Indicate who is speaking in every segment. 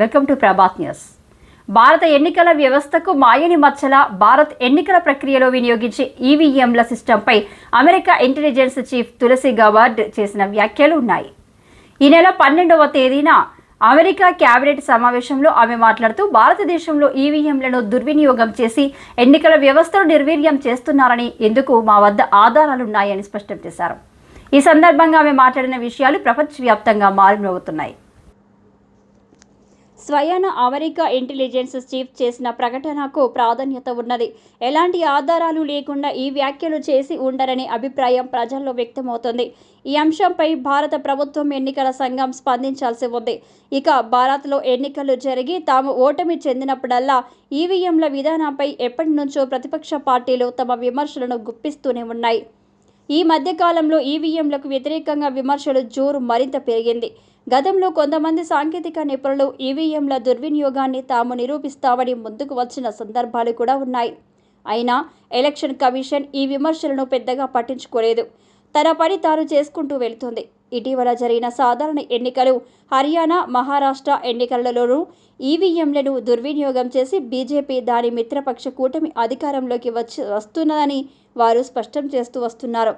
Speaker 1: Welcome to Prabhat news భారత ఎన్నికల వ్యవస్థకు మాయని మచ్చల భారత్ ఎన్నికల ప్రక్రియలో వినియోగించే ఈవీఎంల సిస్టంపై America intelligence chief Tulsi Gabbard చేసిన వ్యాఖ్యలు ఉన్నాయి ఈ నెల పన్నెండవ తేదీన అమెరికా క్యాబినెట్ సమావేశంలో ఆమె మాట్లాడుతూ భారతదేశంలో ఈవీఎంలను దుర్వినియోగం చేసి ఎన్నికల వ్యవస్థను నిర్వీర్యం చేస్తున్నారని ఎందుకు మా వద్ద ఆధారాలున్నాయని స్పష్టం చేశారు ఈ సందర్భంగా ఆమె మాట్లాడిన విషయాలు ప్రపంచవ్యాప్తంగా మారుమోగుతున్నాయి
Speaker 2: స్వయాన అమెరికా ఇంటెలిజెన్స్ చీఫ్ చేసిన ప్రకటనకు ప్రాధాన్యత ఉన్నది ఎలాంటి ఆధారాలు లేకుండా ఈ వ్యాఖ్యలు చేసి ఉండరనే అభిప్రాయం ప్రజల్లో వ్యక్తమవుతుంది ఈ అంశంపై భారత ప్రభుత్వం ఎన్నికల సంఘం స్పందించాల్సి ఉంది ఇక భారత్లో ఎన్నికలు జరిగి తాము ఓటమి చెందినప్పుడల్లా ఈవీఎంల విధానంపై ఎప్పటి నుంచో ప్రతిపక్ష పార్టీలు తమ విమర్శలను గుప్పిస్తూనే ఉన్నాయి ఈ మధ్యకాలంలో ఈవీఎంలకు వ్యతిరేకంగా విమర్శలు జోరు మరింత పెరిగింది గతంలో కొంతమంది సాంకేతిక నిపుణులు ఈవీఎంల దుర్వినియోగాన్ని తాము నిరూపిస్తామని ముందుకు వచ్చిన సందర్భాలు కూడా ఉన్నాయి అయినా ఎలక్షన్ కమిషన్ ఈ విమర్శలను పెద్దగా పట్టించుకోలేదు తన పని తాను చేసుకుంటూ వెళుతుంది ఇటీవల జరిగిన సాధారణ ఎన్నికలు హర్యానా మహారాష్ట్ర ఎన్నికలలోనూ ఈవీఎంలను దుర్వినియోగం చేసి బీజేపీ దాని మిత్రపక్ష కూటమి అధికారంలోకి వచ్చి వస్తున్నదని వారు స్పష్టం చేస్తూ వస్తున్నారు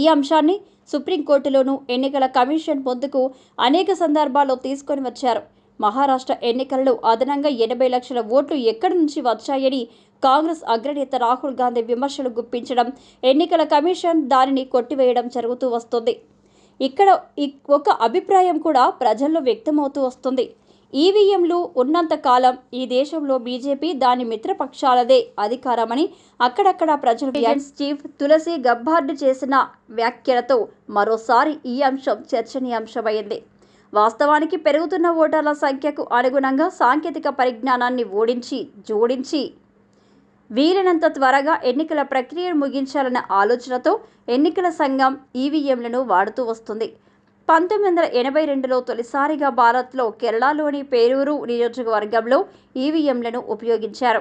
Speaker 2: ఈ అంశాన్ని సుప్రీంకోర్టులోనూ ఎన్నికల కమిషన్ ముందుకు అనేక సందర్భాల్లో తీసుకొని వచ్చారు మహారాష్ట్ర ఎన్నికలలో అదనంగా ఎనభై లక్షల ఓట్లు ఎక్కడి నుంచి వచ్చాయని కాంగ్రెస్ అగ్రనేత రాహుల్ గాంధీ విమర్శలు గుప్పించడం ఎన్నికల కమిషన్ దానిని కొట్టివేయడం జరుగుతూ వస్తుంది ఇక్కడ ఒక అభిప్రాయం కూడా ప్రజల్లో వ్యక్తమవుతూ వస్తుంది ఈవీఎంలు ఉన్నంతకాలం ఈ దేశంలో బీజేపీ దాని మిత్రపక్షాలదే అధికారమని అక్కడక్కడ ప్రజలు చీఫ్ తులసి గబ్బార్డ్ చేసిన వ్యాఖ్యలతో మరోసారి ఈ అంశం చర్చనీయాంశమైంది వాస్తవానికి పెరుగుతున్న ఓటర్ల సంఖ్యకు అనుగుణంగా సాంకేతిక పరిజ్ఞానాన్ని ఓడించి జోడించి వీలైనంత త్వరగా ఎన్నికల ప్రక్రియను ముగించాలన్న ఆలోచనతో ఎన్నికల సంఘం ఈవీఎంలను వాడుతూ వస్తుంది పంతొమ్మిది వందల ఎనభై రెండులో తొలిసారిగా భారత్లో కేరళలోని పేరూరు నియోజకవర్గంలో ఈవీఎంలను ఉపయోగించారు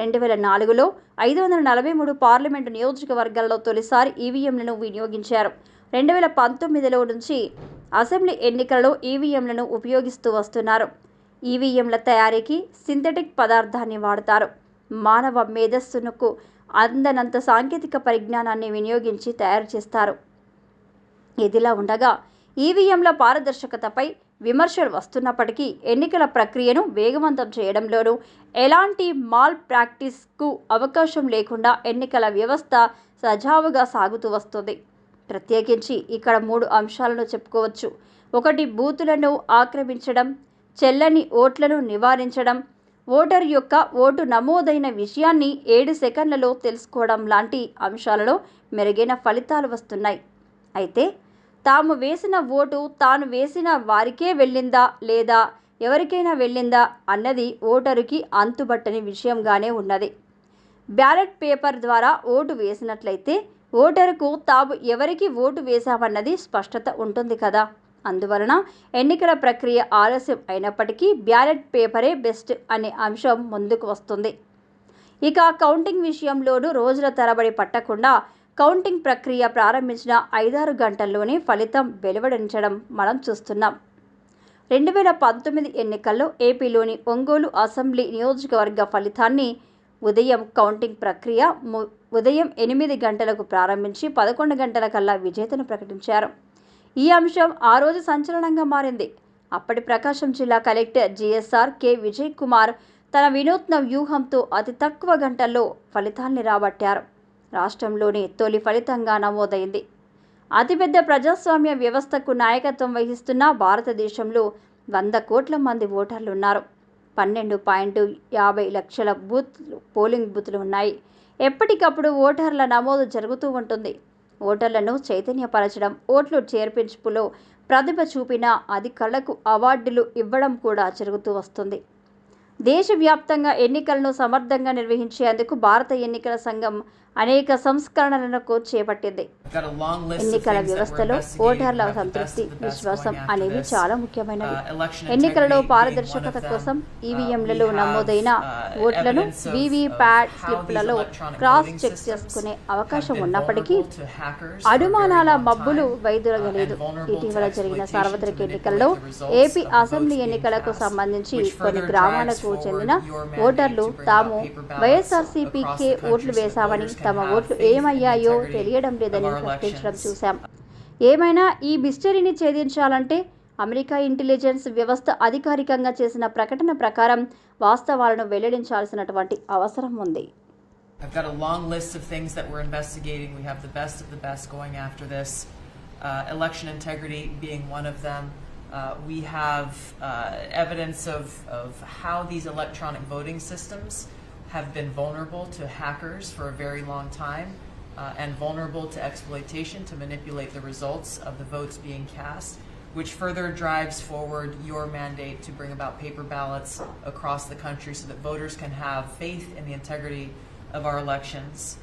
Speaker 2: రెండు వేల నాలుగులో ఐదు వందల నలభై మూడు పార్లమెంటు నియోజకవర్గాల్లో తొలిసారి ఈవీఎంలను వినియోగించారు రెండు వేల పంతొమ్మిదిలో నుంచి అసెంబ్లీ ఎన్నికలలో ఈవీఎంలను ఉపయోగిస్తూ వస్తున్నారు ఈవీఎంల తయారీకి సింథటిక్ పదార్థాన్ని వాడతారు మానవ మేధస్సునకు అందనంత సాంకేతిక పరిజ్ఞానాన్ని వినియోగించి తయారు చేస్తారు ఇదిలా ఉండగా ఈవీఎంల పారదర్శకతపై విమర్శలు వస్తున్నప్పటికీ ఎన్నికల ప్రక్రియను వేగవంతం చేయడంలోనూ ఎలాంటి మాల్ ప్రాక్టీస్కు అవకాశం లేకుండా ఎన్నికల వ్యవస్థ సజావుగా సాగుతూ వస్తుంది ప్రత్యేకించి ఇక్కడ మూడు అంశాలను చెప్పుకోవచ్చు ఒకటి బూతులను ఆక్రమించడం చెల్లని ఓట్లను నివారించడం ఓటర్ యొక్క ఓటు నమోదైన విషయాన్ని ఏడు సెకండ్లలో తెలుసుకోవడం లాంటి అంశాలలో మెరుగైన ఫలితాలు వస్తున్నాయి అయితే తాము వేసిన ఓటు తాను వేసిన వారికే వెళ్ళిందా లేదా ఎవరికైనా వెళ్ళిందా అన్నది ఓటరుకి అంతుబట్టని విషయంగానే ఉన్నది బ్యాలెట్ పేపర్ ద్వారా ఓటు వేసినట్లయితే ఓటరుకు తాము ఎవరికి ఓటు వేశామన్నది స్పష్టత ఉంటుంది కదా అందువలన ఎన్నికల ప్రక్రియ ఆలస్యం అయినప్పటికీ బ్యాలెట్ పేపరే బెస్ట్ అనే అంశం ముందుకు వస్తుంది ఇక కౌంటింగ్ విషయంలోనూ రోజుల తరబడి పట్టకుండా కౌంటింగ్ ప్రక్రియ ప్రారంభించిన ఐదారు గంటల్లోనే ఫలితం వెలువడించడం మనం చూస్తున్నాం రెండు వేల పంతొమ్మిది ఎన్నికల్లో ఏపీలోని ఒంగోలు అసెంబ్లీ నియోజకవర్గ ఫలితాన్ని ఉదయం కౌంటింగ్ ప్రక్రియ ఉదయం ఎనిమిది గంటలకు ప్రారంభించి పదకొండు గంటల కల్లా విజేతను ప్రకటించారు ఈ అంశం ఆ రోజు సంచలనంగా మారింది అప్పటి ప్రకాశం జిల్లా collector G S R K Vijay Kumar తన వినూత్న వ్యూహంతో అతి తక్కువ గంటల్లో ఫలితాల్ని రాబట్టారు రాష్ట్రంలోనే తొలి ఫలితంగా నమోదైంది అతిపెద్ద ప్రజాస్వామ్య వ్యవస్థకు నాయకత్వం వహిస్తున్న భారతదేశంలో వంద కోట్ల మంది ఓటర్లు ఉన్నారు పన్నెండు పాయింట్ యాభై లక్షల బూత్లు పోలింగ్ బూత్లు ఉన్నాయి ఎప్పటికప్పుడు ఓటర్ల నమోదు జరుగుతూ ఉంటుంది ఓటర్లను చైతన్యపరచడం ఓట్లు చేర్పించుపులో ప్రతిభ చూపిన అధికారులకు అవార్డులు ఇవ్వడం కూడా జరుగుతూ వస్తుంది దేశవ్యాప్తంగా ఎన్నికలను సమర్థంగా నిర్వహించేందుకు భారత ఎన్నికల సంఘం అనేక సంస్కరణలను చేపట్టింది
Speaker 3: ఎన్నికల వ్యవస్థలో ఓటర్ల సంతృప్తి విశ్వాసం అనేవి చాలా ముఖ్యమైనవి uh, ఎన్నికలలో పారదర్శకత కోసం ఈవీఎంలలో uh, e నమోదైన uh, ఓట్లను వీవీప్యాట్ స్లిప్లలో క్రాస్ చెక్ చేసుకునే అవకాశం ఉన్నప్పటికీ అనుమానాల మబ్బులు వైదొలగలేదు ఇటీవల జరిగిన సార్వత్రిక ఎన్నికల్లో ఏపీ అసెంబ్లీ ఎన్నికలకు సంబంధించి కొన్ని గ్రామాలకు కు చెందిన ఓటర్లు తాము వైఎస్ఆర్సీపీకే ఓట్లు వేశామని తమ ఓట్లు ఏమయ్యాయో తెలియడం లేదని ప్రశ్నించడం చూశాం ఏమైనా ఈ మిస్టరీని ఛేదించాలంటే అమెరికా ఇంటెలిజెన్స్ వ్యవస్థ అధికారికంగా చేసిన ప్రకటన ప్రకారం వాస్తవాలను వెల్లడించాల్సినటువంటి అవసరం ఉంది
Speaker 4: I've got a long list of things that we're investigating. We have the best of the best going after this, uh, election integrity being one of them. Uh, we have uh, evidence of, of how these electronic voting systems have been vulnerable to hackers for a very long time uh, and vulnerable to exploitation to manipulate the results of the votes being cast, which further drives forward your mandate to bring about paper ballots across the country so that voters can have faith in the integrity of our elections.